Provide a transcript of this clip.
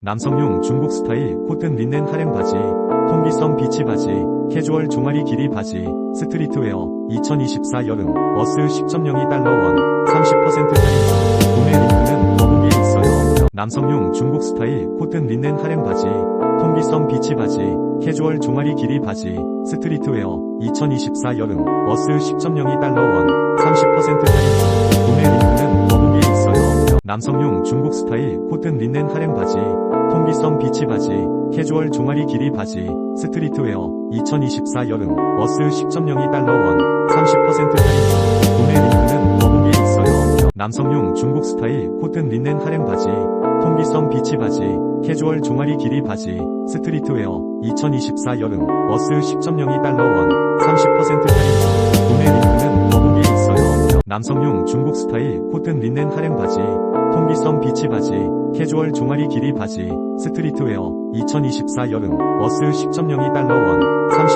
남성용 중국 스타일 코튼 린넨 하렘 바지, 통기성 비치 바지, 캐주얼 종아리 길이 바지, 스트리트웨어, 2024 여름, 워스 10.02 달러 원, 30% 할인, 구매 링크는 더보기에 있어요. 남성용 중국 스타일 코튼 린넨 하렘 바지, 통기성 비치 바지, 캐주얼 종아리 길이 바지, 스트리트웨어, 2024 여름, 워스 10.02 달러 원, 남성용 중국 스타일 코튼 린넨 하렘 바지, 통기성 비치 바지, 캐주얼 종아리 길이 바지, 스트리트웨어, 2024 여름, 워스 10.02 달러 원, 30% 할인, 구매 링크는 더보기에 있어요. 남성용 중국 스타일 코튼 린넨 하렘 바지, 통기성 비치 바지, 캐주얼 종아리 길이 바지, 스트리트웨어, 2024 여름, 워스 10.02 달러 원, 30% 할인, 남성용 중국 스타일 코튼 린넨 하렘 바지, 통기성 비치 바지, 캐주얼 종아리 길이 바지, 스트리트웨어, 2024 여름, 워스 10.02 달러 원, 30% 할인,